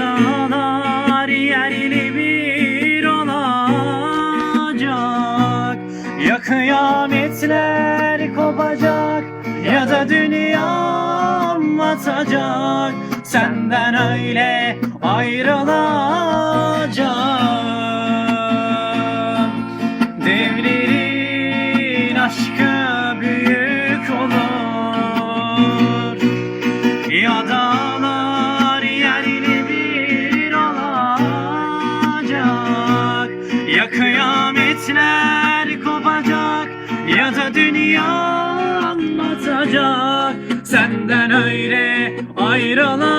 hatalar yerli bir olacak. Ya kıyametler kopacak ya da dünyam batacak. Senden öyle ayrılacak Devlerin aşkı Ya kıyametler kopacak ya da dünya anlatacak. Senden öyle ayrılacak.